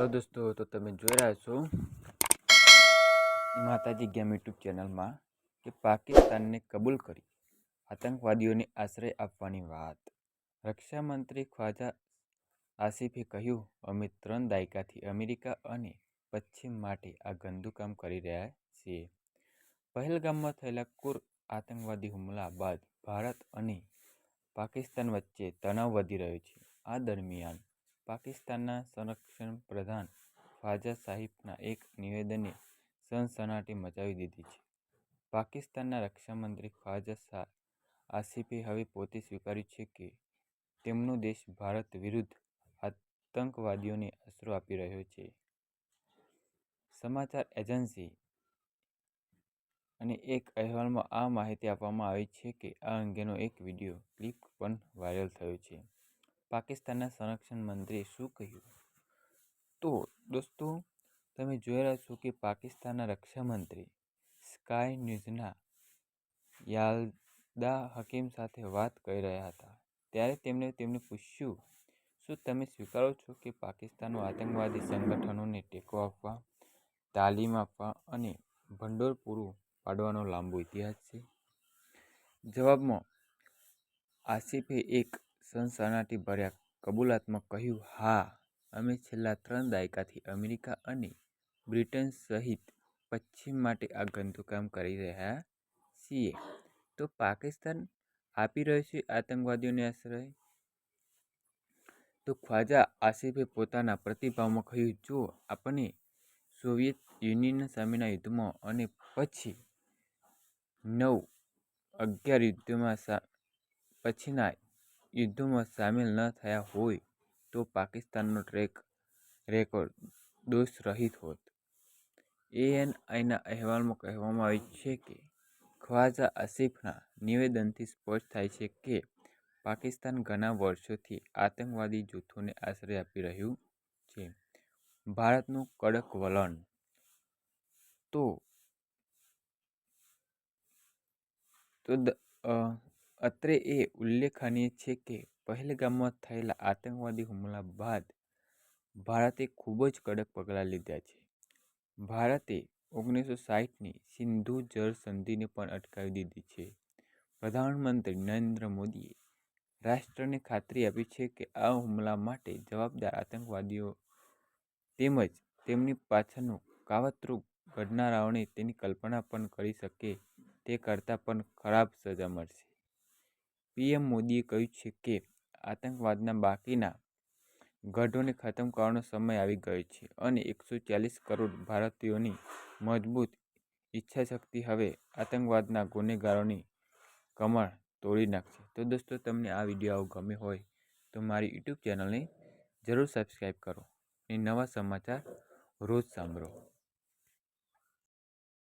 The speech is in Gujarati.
હેલો દોસ્તો, તો તમે જોઈ રહ્યા છો માતાજી ગેમ યુટ્યુબ ચેનલમાં કે પાકિસ્તાનને કબૂલ કરી આતંકવાદીઓને આશ્રય આપવાની વાત. રક્ષામંત્રી ખ્વાજા આસિફે કહ્યું, અમે ત્રણ દાયકાથી અમેરિકા અને પશ્ચિમ માટે આ ગંદુ કામ કરી રહ્યા છીએ. પહેલગામમાં થયેલા કુર આતંકવાદી હુમલા બાદ ભારત અને પાકિસ્તાન વચ્ચે તણાવ વધી રહ્યો છે. આ દરમિયાન પાકિસ્તાનના સંરક્ષણ પ્રધાન ખ્વાજા સાહિબના એક નિવેદને સનસનાટી મચાવી દીધી છે. પાકિસ્તાનના રક્ષામંત્રી ખ્વાજા આસિફે હવે પોતે સ્વીકાર્યું છે કે તેમનો દેશ ભારત વિરુદ્ધ આતંકવાદીઓને આશરો આપી રહ્યો છે. સમાચાર એજન્સી અને એક અહેવાલમાં આ માહિતી આપવામાં આવી છે કે આ અંગેનો એક વીડિયો ક્લિપ પણ વાયરલ થયો છે. પાકિસ્તાનના સંરક્ષણ મંત્રીએ શું કહ્યું? તો દોસ્તો, તમે જોઈ રહ્યા છો કે પાકિસ્તાનના રક્ષામંત્રી સ્કાય ન્યૂઝના યાલદા હકીમ સાથે વાત કરી રહ્યા હતા. ત્યારે તેમણે તેમને પૂછ્યું, શું તમે સ્વીકારો છો કે પાકિસ્તાનનો આતંકવાદી સંગઠનોને ટેકો આપવા, તાલીમ આપવા અને ભંડોળ પૂરું પાડવાનો લાંબો ઇતિહાસ છે? જવાબમાં આસિફે એક સનસનાટીભર્યા કબૂલાતમાં કહ્યું, હા, અમે છેલ્લા ત્રણ દાયકાથી અમેરિકા અને બ્રિટન સહિત પશ્ચિમ માટે આ ગંદુ કામ કરી રહ્યા છીએ. તો પાકિસ્તાન આપી રહ્યો છે આતંકવાદીઓને આશ્રય તો ખ્વાજા આસિફે પોતાના પ્રતિભાવમાં કહ્યું, જો આપણે સોવિયત યુનિયન સામેના યુદ્ધમાં અને પછી નવ અગિયાર યુદ્ધમાં પછીના યુદ્ધોમાં સામેલ ન થયા હોય તો પાકિસ્તાનનો ટ્રેક રેકોર્ડ દોષરહિત હોત. એએનઆઈના અહેવાલમાં કહેવામાં આવ્યું છે કે ખ્વાજા આસિફના નિવેદનથી સ્પષ્ટ થાય છે કે પાકિસ્તાન ઘણા વર્ષોથી આતંકવાદી જૂથોને આશ્રય આપી રહ્યું છે. ભારતનું કડક વલણ. તો અત્રે એ ઉલ્લેખનીય છે કે પહેલગામમાં થયેલા આતંકવાદી હુમલા બાદ ભારતે ખૂબ જ કડક પગલાં લીધા છે. ભારતે ઓગણીસો સાઠની સિંધુ જળ સંધિને પણ અટકાવી દીધી છે. પ્રધાનમંત્રી નરેન્દ્ર મોદીએ રાષ્ટ્રને ખાતરી આપી છે કે આ હુમલા માટે જવાબદાર આતંકવાદીઓ તેમજ તેમની પાછળનું કાવતરૂપ ઘડનારાઓને તેની કલ્પના પણ કરી શકે તે કરતાં પણ ખરાબ સજા મળશે. પીએમ મોદીએ કહ્યું છે કે, આતંકવાદના બાકીના ગઢોને ખતમ કરવાનો સમય આવી ગયો છે અને એકસો ચાલીસ કરોડ ભારતીયોની મજબૂત ઈચ્છાશક્તિ હવે આતંકવાદના ગુનેગારોની કમર તોડી નાખશે. તો દોસ્તો, તમને આ વીડિયો આવો ગમે હોય તો મારી યુટ્યુબ ચેનલને જરૂર સબસ્ક્રાઈબ કરો અને નવા સમાચાર રોજ સાંભળો.